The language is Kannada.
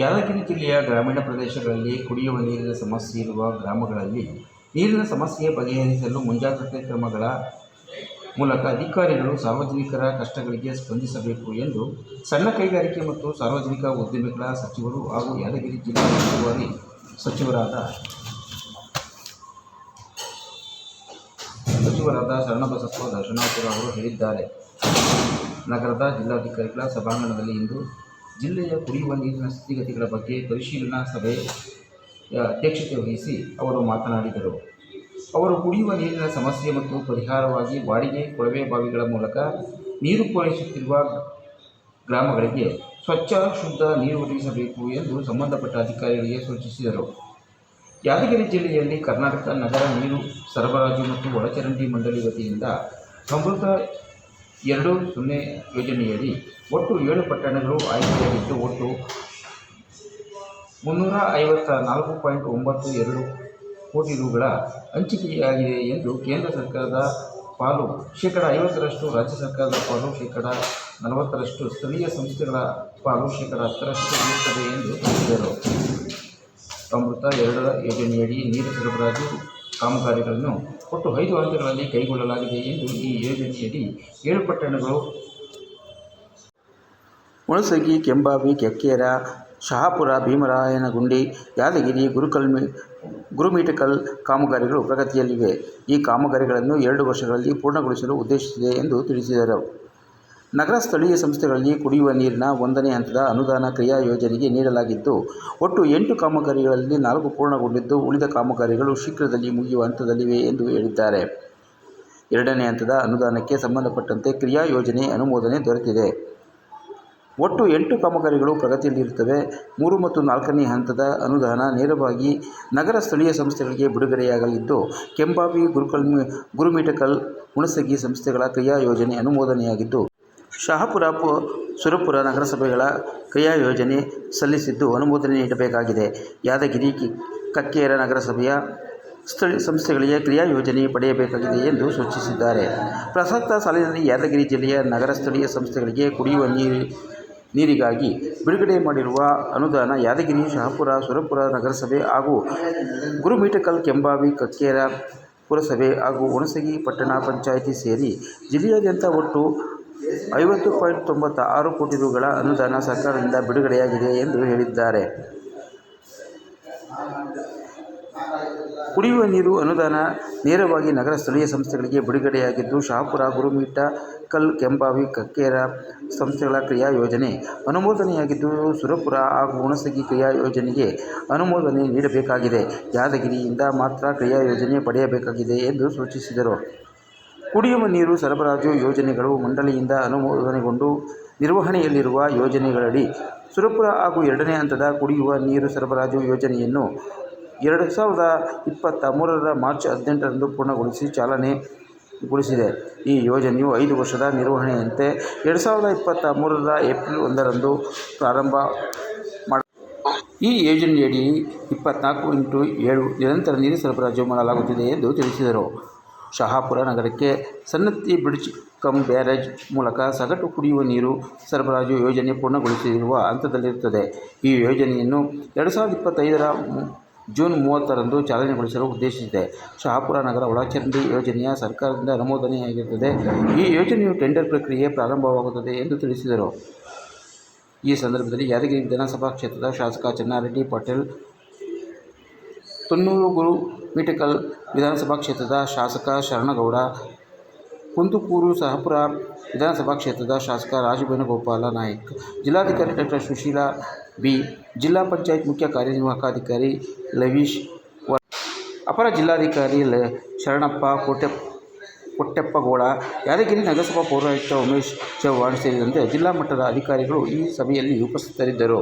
ಯಾದಗಿರಿ ಜಿಲ್ಲೆಯ ಗ್ರಾಮೀಣ ಪ್ರದೇಶಗಳಲ್ಲಿ ಕುಡಿಯುವ ನೀರಿನ ಸಮಸ್ಯೆ ಇರುವ ಗ್ರಾಮಗಳಲ್ಲಿ ನೀರಿನ ಸಮಸ್ಯೆ ಬಗೆಹರಿಸಲು ಮುಂಜಾಗ್ರತೆ ಕ್ರಮಗಳ ಮೂಲಕ ಅಧಿಕಾರಿಗಳು ಸಾರ್ವಜನಿಕರ ಕಷ್ಟಗಳಿಗೆ ಸ್ಪಂದಿಸಬೇಕು ಎಂದು ಸಣ್ಣ ಕೈಗಾರಿಕೆ ಮತ್ತು ಸಾರ್ವಜನಿಕ ಉದ್ಯಮಿಗಳ ಸಚಿವರು ಹಾಗೂ ಯಾದಗಿರಿ ಜಿಲ್ಲಾ ಉಸ್ತುವಾರಿ ಸಚಿವರಾದ ಸಚಿವರಾದ ಶರಣಬಸಪ್ಪ ದರ್ಶನಾಪುರ ಅವರು ಹೇಳಿದ್ದಾರೆ. ನಗರದ ಜಿಲ್ಲಾಧಿಕಾರಿಗಳ ಸಭಾಂಗಣದಲ್ಲಿ ಇಂದು ಜಿಲ್ಲೆಯ ಕುಡಿಯುವ ನೀರಿನ ಸ್ಥಿತಿಗತಿಗಳ ಬಗ್ಗೆ ಪರಿಶೀಲನಾ ಸಭೆ ಅಧ್ಯಕ್ಷತೆ ವಹಿಸಿ ಅವರು ಮಾತನಾಡಿದರು. ಅವರು ಕುಡಿಯುವ ನೀರಿನ ಸಮಸ್ಯೆ ಮತ್ತು ಪರಿಹಾರವಾಗಿ ಬಾಡಿಗೆ ಕೊಳವೆ ಬಾವಿಗಳ ಮೂಲಕ ನೀರು ಪೂರೈಸುತ್ತಿರುವ ಗ್ರಾಮಗಳಿಗೆ ಸ್ವಚ್ಛ, ಶುದ್ಧ ನೀರು ಒದಗಿಸಬೇಕು ಎಂದು ಸಂಬಂಧಪಟ್ಟ ಅಧಿಕಾರಿಗಳಿಗೆ ಸೂಚಿಸಿದರು. ಯಾದಗಿರಿ ಜಿಲ್ಲೆಯಲ್ಲಿ ಕರ್ನಾಟಕ ನಗರ ನೀರು ಸರಬರಾಜು ಮತ್ತು ಒಳಚರಂಡಿ ಮಂಡಳಿ ವತಿಯಿಂದ ಸಮೃದ್ಧ ಎರಡು ಸೊನ್ನೆ ಯೋಜನೆಯಡಿ ಒಟ್ಟು ಏಳು ಪಟ್ಟಣಗಳು ಆಯ್ಕೆಯಾಗಿದ್ದು ಒಟ್ಟು ಮುನ್ನೂರ ಐವತ್ತ ನಾಲ್ಕು ಪಾಯಿಂಟ್ ಒಂಬತ್ತು ಎರಡು ಕೋಟಿ ರುಗಳ ಹಂಚಿಕೆಯಾಗಿದೆ ಎಂದು ಕೇಂದ್ರ ಸರ್ಕಾರದ ಪಾಲು ಶೇಕಡ ಐವತ್ತರಷ್ಟು, ರಾಜ್ಯ ಸರ್ಕಾರದ ಪಾಲು ಶೇಕಡ ನಲವತ್ತರಷ್ಟು, ಸ್ಥಳೀಯ ಸಂಸ್ಥೆಗಳ ಪಾಲು ಶೇಕಡ ಹತ್ತರಷ್ಟು ಇರುತ್ತದೆ ಎಂದು ತಿಳಿಸಿದರು. ಅಮೃತ ಎರಡರ ಯೋಜನೆಯಡಿ ನೀರು ಸರಬರಾಜು ಕಾಮಗಾರಿಗಳನ್ನು ಒಟ್ಟು ಐದು ಹಂತಗಳಲ್ಲಿ ಕೈಗೊಳ್ಳಲಾಗಿದೆ ಎಂದು ಈ ಯೋಜನೆಯಲ್ಲಿ ಏಳು ಪಟ್ಟಣಗಳು ಹುಣಸಗಿ, ಕೆಂಬಾವಿ, ಕೆಕ್ಕೇರ, ಶಹಾಪುರ, ಭೀಮರಾಯನಗುಂಡಿ, ಯಾದಗಿರಿ, ಗುರುಕಲ್ಮಿ, ಗುರುಮಿಟಕಲ್ ಕಾಮಗಾರಿಗಳು ಪ್ರಗತಿಯಲ್ಲಿವೆ. ಈ ಕಾಮಗಾರಿಗಳನ್ನು ಎರಡು ವರ್ಷಗಳಲ್ಲಿ ಪೂರ್ಣಗೊಳಿಸಲು ಉದ್ದೇಶಿಸಿದೆ ಎಂದು ತಿಳಿಸಿದರು. ನಗರ ಸ್ಥಳೀಯ ಸಂಸ್ಥೆಗಳಲ್ಲಿ ಕುಡಿಯುವ ನೀರಿನ ಒಂದನೇ ಹಂತದ ಅನುದಾನ ಕ್ರಿಯಾ ಯೋಜನೆಗೆ ನೀಡಲಾಗಿದ್ದು, ಒಟ್ಟು ಎಂಟು ಕಾಮಗಾರಿಗಳಲ್ಲಿ ನಾಲ್ಕು ಪೂರ್ಣಗೊಂಡಿದ್ದು, ಉಳಿದ ಕಾಮಗಾರಿಗಳು ಶೀಘ್ರದಲ್ಲಿ ಮುಗಿಯುವ ಹಂತದಲ್ಲಿವೆ ಎಂದು ಹೇಳಿದ್ದಾರೆ. ಎರಡನೇ ಹಂತದ ಅನುದಾನಕ್ಕೆ ಸಂಬಂಧಪಟ್ಟಂತೆ ಕ್ರಿಯಾ ಯೋಜನೆ ಅನುಮೋದನೆ ದೊರೆತಿದೆ. ಒಟ್ಟು ಎಂಟು ಕಾಮಗಾರಿಗಳು ಪ್ರಗತಿಯಲ್ಲಿರುತ್ತವೆ. ಮೂರು ಮತ್ತು ನಾಲ್ಕನೇ ಹಂತದ ಅನುದಾನ ನೇರವಾಗಿ ನಗರ ಸ್ಥಳೀಯ ಸಂಸ್ಥೆಗಳಿಗೆ ಬಿಡುಗಡೆಯಾಗಲಿದ್ದು, ಕೆಂಬಾವಿ ಗುರುಕಲ್ ಗುರುಮಿಟಕಲ್ ಹುಣಸಗಿ ಸಂಸ್ಥೆಗಳ ಕ್ರಿಯಾ ಯೋಜನೆ ಅನುಮೋದನೆಯಾಗಿದ್ದು ಶಹಾಪುರ ಪು ಸುರಪುರ ನಗರಸಭೆಗಳ ಕ್ರಿಯಾ ಯೋಜನೆ ಸಲ್ಲಿಸಿದ್ದು ಅನುಮೋದನೆ ನೀಡಬೇಕಾಗಿದೆ. ಯಾದಗಿರಿ ಕಕ್ಕೇರ ನಗರಸಭೆಯ ಸ್ಥಳೀಯ ಸಂಸ್ಥೆಗಳಿಗೆ ಕ್ರಿಯಾ ಯೋಜನೆ ಪಡೆಯಬೇಕಾಗಿದೆ ಎಂದು ಸೂಚಿಸಿದ್ದಾರೆ. ಪ್ರಸಕ್ತ ಸಾಲಿನಲ್ಲಿ ಯಾದಗಿರಿ ಜಿಲ್ಲೆಯ ನಗರ ಸ್ಥಳೀಯ ಸಂಸ್ಥೆಗಳಿಗೆ ಕುಡಿಯುವ ನೀರು, ನೀರಿಗಾಗಿ ಬಿಡುಗಡೆ ಮಾಡಿರುವ ಅನುದಾನ ಯಾದಗಿರಿ, ಶಹಾಪುರ, ಸುರಪುರ ನಗರಸಭೆ ಹಾಗೂ ಗುರುಮೀಟಕಲ್ ಕೆಂಬಾವಿ, ಕಕ್ಕೇರ ಪುರಸಭೆ ಹಾಗೂ ಹುಣಸಗಿ ಪಟ್ಟಣ ಪಂಚಾಯಿತಿ ಸೇರಿ ಜಿಲ್ಲೆಯಾದ್ಯಂತ ಒಟ್ಟು ಐವತ್ತು ಪಾಯಿಂಟ್ ತೊಂಬತ್ತ ಆರು ಕೋಟಿ ರುಗಳ ಅನುದಾನ ಸರ್ಕಾರದಿಂದ ಬಿಡುಗಡೆಯಾಗಿದೆ ಎಂದು ಹೇಳಿದ್ದಾರೆ. ಕುಡಿಯುವ ನೀರು ಅನುದಾನ ನೇರವಾಗಿ ನಗರ ಸ್ಥಳೀಯ ಸಂಸ್ಥೆಗಳಿಗೆ ಬಿಡುಗಡೆಯಾಗಿದ್ದು, ಶಾಪುರ, ಗುರುಮೀಠ, ಕಲ್, ಕೆಂಬಾವಿ, ಕಕ್ಕೇರ ಸಂಸ್ಥೆಗಳ ಕ್ರಿಯಾ ಯೋಜನೆ ಅನುಮೋದನೆಯಾಗಿದ್ದು, ಸುರಪುರ ಹಾಗೂ ಹುಣಸಗಿ ಕ್ರಿಯಾ ಯೋಜನೆಗೆ ಅನುಮೋದನೆ ನೀಡಬೇಕಾಗಿದೆ. ಯಾದಗಿರಿಯಿಂದ ಮಾತ್ರ ಕ್ರಿಯಾ ಯೋಜನೆ ಪಡೆಯಬೇಕಾಗಿದೆ ಎಂದು ಸೂಚಿಸಿದರು. ಕುಡಿಯುವ ನೀರು ಸರಬರಾಜು ಯೋಜನೆಗಳು ಮಂಡಳಿಯಿಂದ ಅನುಮೋದನೆಗೊಂಡು ನಿರ್ವಹಣೆಯಲ್ಲಿರುವ ಯೋಜನೆಗಳಡಿ ಸುರಪುರ ಹಾಗೂ ಎರಡನೇ ಹಂತದ ಕುಡಿಯುವ ನೀರು ಸರಬರಾಜು ಯೋಜನೆಯನ್ನು ಎರಡು ಸಾವಿರದ ಇಪ್ಪತ್ತ ಮೂರರ ಮಾರ್ಚ್ ಹದಿನೆಂಟರಂದು ಪೂರ್ಣಗೊಳಿಸಿ ಚಾಲನೆಗೊಳಿಸಿದೆ ಈ ಯೋಜನೆಯು ಐದು ವರ್ಷದ ನಿರ್ವಹಣೆಯಂತೆ ಎರಡು ಸಾವಿರದ ಇಪ್ಪತ್ತ ಮೂರರ ಏಪ್ರಿಲ್ ಒಂದರಂದು ಪ್ರಾರಂಭ ಮಾಡ ಈ ಯೋಜನೆಯಡಿ ಇಪ್ಪತ್ನಾಲ್ಕು ಇಂಟು ಏಳು ನಿರಂತರ ನೀರು ಸರಬರಾಜು ಮಾಡಲಾಗುತ್ತಿದೆ ಎಂದು ತಿಳಿಸಿದರು. ಶಹಾಪುರ ನಗರಕ್ಕೆ ಸನ್ನತಿ ಬ್ರಿಡ್ಜ್ ಕಮ್ ಬ್ಯಾರೇಜ್ ಮೂಲಕ ಸಗಟು ಕುಡಿಯುವ ನೀರು ಸರಬರಾಜು ಯೋಜನೆ ಪೂರ್ಣಗೊಳಿಸಿರುವ ಹಂತದಲ್ಲಿರುತ್ತದೆ. ಈ ಯೋಜನೆಯನ್ನು ಎರಡು ಸಾವಿರದ ಇಪ್ಪತ್ತೈದರ ಜೂನ್ ಮೂವತ್ತರಂದು ಚಾಲನೆಗೊಳಿಸಲು ಉದ್ದೇಶಿಸಿದೆ. ಶಹಾಪುರ ನಗರ ಒಳಚರಂಡಿ ಯೋಜನೆಯ ಸರ್ಕಾರದಿಂದ ಅನುಮೋದನೆಯಾಗಿರುತ್ತದೆ. ಈ ಯೋಜನೆಯು ಟೆಂಡರ್ ಪ್ರಕ್ರಿಯೆ ಪ್ರಾರಂಭವಾಗುತ್ತದೆ ಎಂದು ತಿಳಿಸಿದರು. ಈ ಸಂದರ್ಭದಲ್ಲಿ ಯಾದಗಿರಿ ವಿಧಾನಸಭಾ ಕ್ಷೇತ್ರದ ಶಾಸಕ ಚೆನ್ನಾರೆಡ್ಡಿ ಪಾಟೀಲ್ ತುನ್ನೂರು ಗುರು ಮಿಟಕಲ್ ವಿಧಾನಸಭಾ ಕ್ಷೇತ್ರದ ಶಾಸಕ ಶರಣಗೌಡ, ಕುಂದುಕೂರು ಸಹಪುರ ವಿಧಾನಸಭಾ ಕ್ಷೇತ್ರದ ಶಾಸಕ ರಾಜವೇಣುಗೋಪಾಲ ನಾಯ್ಕ್, ಜಿಲ್ಲಾಧಿಕಾರಿ ಡಾಕ್ಟರ್ ಸುಶೀಲಾ ಬಿ, ಜಿಲ್ಲಾ ಪಂಚಾಯತ್ ಮುಖ್ಯ ಕಾರ್ಯನಿರ್ವಾಹಕಾಧಿಕಾರಿ ಲವೀಶ್ ವ, ಅಪರ ಜಿಲ್ಲಾಧಿಕಾರಿ ಲ, ಶರಣಪ್ಪ ಕೋಟೆ ಕೊಟ್ಟೆಪ್ಪಗೌಡ ಯಾದಗಿರಿ ನಗರಸಭಾ ಪೌರಾಯುಕ್ತ ಉಮೇಶ್ ಚೌಹಾಣ್ ಸೇರಿದಂತೆ ಜಿಲ್ಲಾ ಮಟ್ಟದ ಅಧಿಕಾರಿಗಳು ಈ ಸಭೆಯಲ್ಲಿ ಉಪಸ್ಥಿತರಿದ್ದರು.